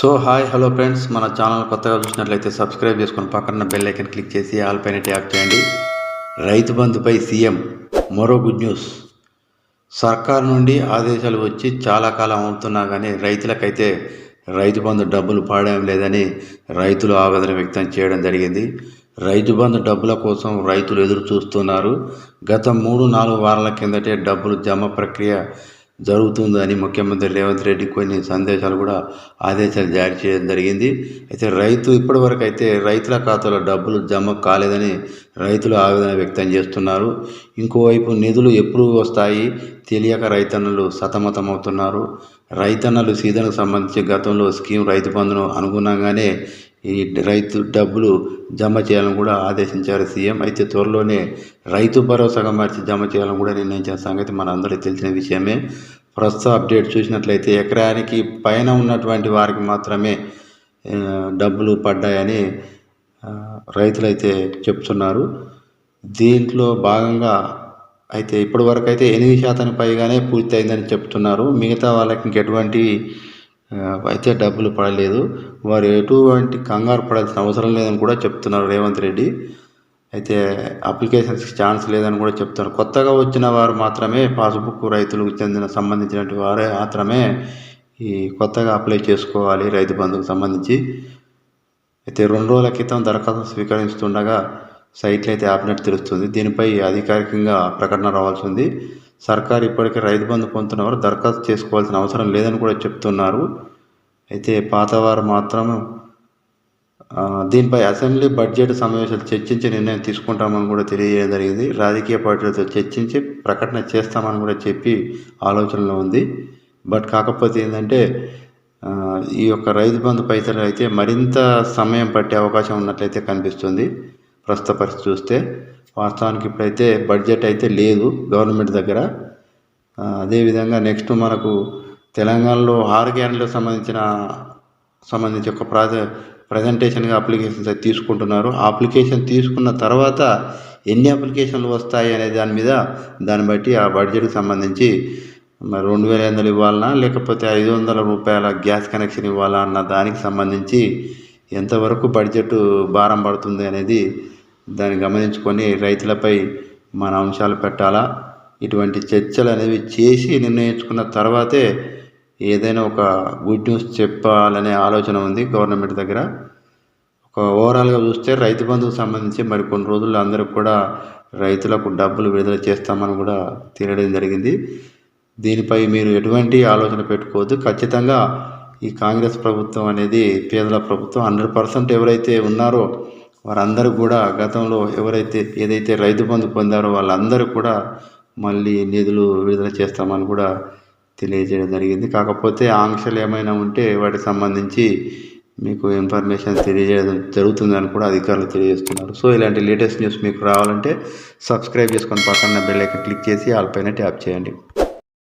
So hi hello friends మన channel కొత్తగా చూసినట్లయితే సబ్స్క్రైబ్ చేసుకొని పక్కన బెల్ ఐకన్ క్లిక్ చేసి ఆల్ పైన ట్యాప్ చేయండి. రైతు బంధుపై సీఎం మరో గుడ్ న్యూస్ సర్కార్ నుండి ఆదేశాలు వచ్చి చాలా కాలం అవుతున్నా కానీ రైతులకైతే రైతు బంధు డబ్బులు పాడడం లేదని రైతులు ఆవేదన వ్యక్తం చేయడం జరిగింది. రైతు బంధు డబ్బుల కోసం రైతులు ఎదురు చూస్తున్నారు. గత మూడు నాలుగు వారాల కిందటే డబ్బులు జమ ప్రక్రియ జరుగుతుందని ముఖ్యమంత్రి రేవంత్ రెడ్డి కొన్ని సందేశాలు కూడా ఆదేశాలు జారీ చేయడం జరిగింది. అయితే రైతు ఇప్పటివరకు అయితే రైతుల ఖాతాలో డబ్బులు జమ కాలేదని రైతులు ఆవేదన వ్యక్తం చేస్తున్నారు. ఇంకోవైపు నిధులు ఎప్పుడు వస్తాయి తెలియక రైతన్నలు సతమతమవుతున్నారు. రైతన్నలు సీజన్కు సంబంధించి గతంలో స్కీమ్ రైతు బంధును అనుగుణంగానే ఈ రైతు డబ్బులు జమ చేయాలని కూడా ఆదేశించారు సీఎం. అయితే త్వరలోనే రైతు భరోసాగా మార్చి జమ చేయాలని కూడా నిర్ణయించిన సంగతి మన అందరికీ తెలిసిన విషయమే. ప్రస్తుత అప్డేట్ చూసినట్లయితే ఎకరానికి పైన ఉన్నటువంటి వారికి మాత్రమే డబ్బులు పడ్డాయని రైతులైతే చెప్తున్నారు. దీంట్లో భాగంగా అయితే ఇప్పటి వరకు అయితే ఎనిమిది శాతానికి పైగానే పూర్తి అయిందని చెప్తున్నారు. మిగతా వాళ్ళకి ఇంకెటువంటి అయితే డబ్బులు పడలేదు. వారు ఎటువంటి కంగారు పడాల్సిన అవసరం లేదని కూడా చెప్తున్నారు రేవంత్ రెడ్డి. అయితే అప్లికేషన్స్కి ఛాన్స్ లేదని కూడా చెప్తున్నారు. కొత్తగా వచ్చిన వారు మాత్రమే పాస్బుక్ రైతులకు చెందిన సంబంధించినటువంటి వారే మాత్రమే ఈ కొత్తగా అప్లై చేసుకోవాలి రైతు బంధుకు సంబంధించి. అయితే రెండు రోజుల క్రితం దరఖాస్తు స్వీకరిస్తుండగా సైట్లు అయితే ఆపినట్టు తెలుస్తుంది. దీనిపై అధికారికంగా ప్రకటన రావాల్సి ఉంది. సర్కార్ ఇప్పటికే రైతు బంధు పొందుతున్న వారు దరఖాస్తు చేసుకోవాల్సిన అవసరం లేదని కూడా చెప్తున్నారు. అయితే పాతవారు మాత్రం దీనిపై అసెంబ్లీ బడ్జెట్ సమావేశాలు చర్చించి నిర్ణయం తీసుకుంటామని కూడా తెలియజేయడం జరిగింది. రాజకీయ పార్టీలతో చర్చించి ప్రకటన చేస్తామని కూడా చెప్పి ఆలోచనలో ఉంది. బట్ కాకపోతే ఏంటంటే ఈ యొక్క రైతు బంధు పైసలు అయితే మరింత సమయం పట్టే అవకాశం ఉన్నట్లయితే కనిపిస్తుంది. ప్రస్తుత పరిస్థితి చూస్తే వాస్తవానికి ఇప్పుడైతే బడ్జెట్ అయితే లేదు గవర్నమెంట్ దగ్గర. అదేవిధంగా నెక్స్ట్ మనకు తెలంగాణలో ఆరు గ్యారెంటీలకు సంబంధించిన సంబంధించి ఒక ప్రాజ ప్రజెంటేషన్గా అప్లికేషన్స్ అయితే తీసుకుంటున్నారు. ఆ అప్లికేషన్ తీసుకున్న తర్వాత ఎన్ని అప్లికేషన్లు వస్తాయి అనే దాని మీద దాన్ని బట్టి ఆ బడ్జెట్కి సంబంధించి మరి రెండు వేల ఐదు వందలు ఇవ్వాలనా లేకపోతే ఐదు వందల రూపాయల గ్యాస్ కనెక్షన్ ఇవ్వాలా అన్న దానికి సంబంధించి ఎంతవరకు బడ్జెట్ భారం పడుతుంది అనేది దాన్ని గమనించుకొని రైతులపై మన అంశాలు పెట్టాలా? ఇటువంటి చర్చలు అనేవి చేసి నిర్ణయించుకున్న తర్వాతే ఏదైనా ఒక గుడ్ న్యూస్ చెప్పాలనే ఆలోచన ఉంది గవర్నమెంట్ దగ్గర. ఒక ఓవరాల్గా చూస్తే రైతు బంధుకు సంబంధించి మరి కొన్ని రోజుల్లో అందరికి కూడా రైతులకు డబ్బులు విడుదల చేస్తామని కూడా తెలియడం జరిగింది. దీనిపై మీరు ఎటువంటి ఆలోచన పెట్టుకోవద్దు. ఖచ్చితంగా ఈ కాంగ్రెస్ ప్రభుత్వం అనేది పేదల ప్రభుత్వం. హండ్రెడ్ పర్సెంట్ ఎవరైతే ఉన్నారో వారందరూ కూడా గతంలో ఎవరైతే ఏదైతే రైతు బంధు పొందారో వాళ్ళందరూ కూడా మళ్ళీ నిధులు విడుదల చేస్తామని కూడా తెలియజేయడం జరిగింది. కాకపోతే ఆంక్షలు ఏమైనా ఉంటే వాటికి సంబంధించి మీకు ఇన్ఫర్మేషన్ తెలియజేయడం జరుగుతుందని కూడా అధికారులు తెలియజేస్తున్నారు. సో ఇలాంటి లేటెస్ట్ న్యూస్ మీకు రావాలంటే సబ్స్క్రైబ్ చేసుకొని పక్కన బెల్ ఐకన్ క్లిక్ చేసి ఆల్ పైన ట్యాప్ చేయండి.